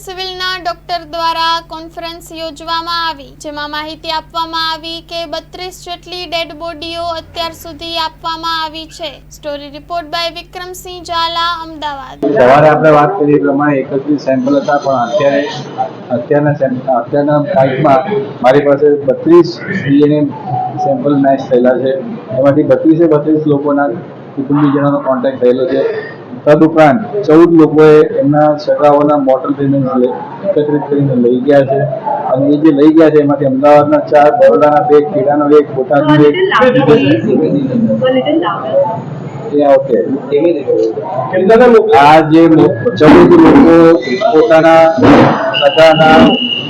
સિવિલના doctor દ્વારા conference યોજવામાં આવી, જેમાં માહિતી આપવામાં આવી કે બત્રીસ જેટલી ડેડ બોડીઓ અત્યાર સુધી આપવામાં આવી છે. Story report by Vikramsinh Zala, Ahmedabad. સવારે આપણે વાત કરી પ્રમાણે એકત્રીસ સેમ્પલ હતા, પણ અત્યારે, અત્યારના સેમ્પલ અત્યારના ટાઈમમાં મારી પાસે બત્રીસ ડીએનએ સેમ્પલ મેચ થયેલા છે. એમાંથી બત્રીસે બત્રીસ લોકોના કુટુંબીજનોનો કોન્ટેક્ટ થયેલો છે. તદુપરાંત ચૌદ લોકોએ એમના સગાઓના મોટલ પેમેન્ટ એકત્રિત કરીને લઈ ગયા છે. અને એ જે લઈ ગયા છે, એમાંથી અમદાવાદના ચાર, બરોડાના બે, ખેડાનો એક બોટાદનો એક આ જે ચૌદ લોકો પોતાના સગાના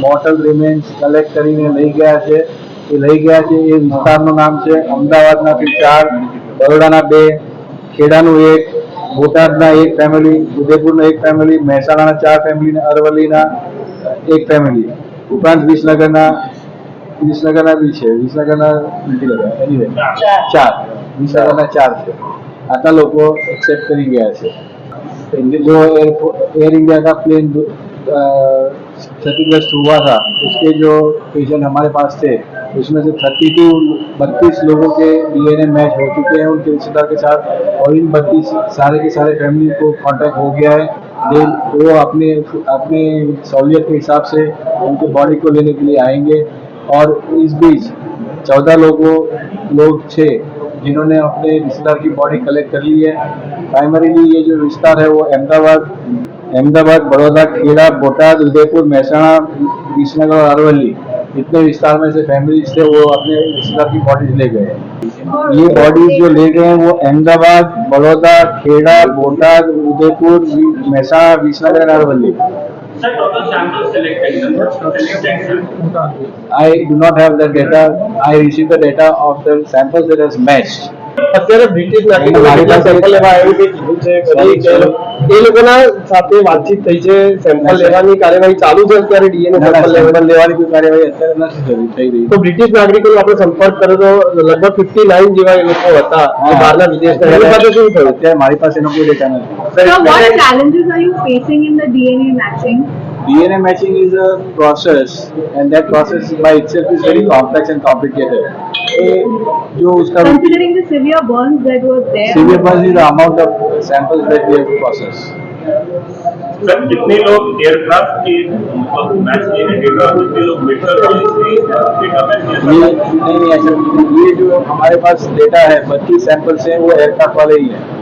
મોટલ કલેક્ટ કરીને લઈ ગયા છે. એ લઈ ગયા છે, એ વિસ્તારનું નામ છે અમદાવાદના ચાર, બરોડાના બે, ખેડાનું એક બોટાદના એક ફેમિલી ઉદયપુરના એક ફેમિલી મહેસાણાના ચાર ફેમિલી અરવલ્લીના એક ફેમિલી ઉપરાંત વિસનગરના વિસનગરના બી છે. વિસનગરના ચાર. વિસનગરના ચાર છે. આટલા લોકો એક્સેપ્ટ કરી ગયા છે. જો એર ઇન્ડિયાના પ્લેન क्षतिग्रस्त हुआ था। उसके जो पेशेंट हमारे पास थे, उसमें से थर्टी टू बत्तीस लोगों के डीएनए मैच हो चुके हैं। उनके रिश्तेदार के साथ और इन बत्तीस सारे के सारे फैमिली को कांटेक्ट हो गया है। दे वो अपने अपने सहूलियत के हिसाब से उनके बॉडी को लेने के लिए आएँगे। और इस बीच चौदह लोगों, लोग थे जिन्होंने अपने रिश्तेदार की बॉडी कलेक्ट कर ली है। प्राइमरीली ये जो विस्तार है वो अहमदाबाद अहमदाबाद, बड़ौदा खेड़ा बोटाद, उदयपुर, महसाणा, विसनगर और अरवली इतने विस्तार में से फैमिलीज़ थे वो अपने रिश्तेदार की बॉडीज ले गए ये बॉडीज जो ले गए हैं वो अहमदाबाद, बड़ौदा खेड़ा बोटाद, उदयपुर, महसाणा और Aravalli. I do not have the data. I received the data of the samples that has matched. અત્યારે બ્રિટિશ નાગરિકો મારી પાસે- સેમ્પલ લેવા આવ્યું કે કીધું છે કરી કે એ લોકોના સાથે વાતચીત થઈ છે સેમ્પલ લેવાની કાર્યવાહી ચાલુ છે અત્યારે ડીએનએ સેમ્પલ લેવાની. લેવાની કોઈ કાર્યવાહી અત્યારે નથી થઈ રહી તો બ્રિટિશ નાગરિકોનો આપણે સંપર્ક કર્યો તો લગભગ ફિફ્ટી નાઇન જેવા એ લોકો હતા જે બહારના વિદેશના એની સાથે શું થયું? અત્યારે મારી પાસે એનો કોઈ ડેટા નથી. So what challenges are you facing in the DNA matching? DNA matching is a process and that process by itself is very complex and complicated. ये जो उसका Considering the severe burns that were there. severe burns is the amount of samples that we have to process. Sir कितने लोग aircraft के मतलब match लेने data कितने लोग मेडिकल कॉलेज से डेटा मैच ये लिया नहीं नहीं ऐसा ये जो हमारे पास डेटा है बत्तीस सैंपल्स हैं वो एयरक्राफ्ट वाले ही हैं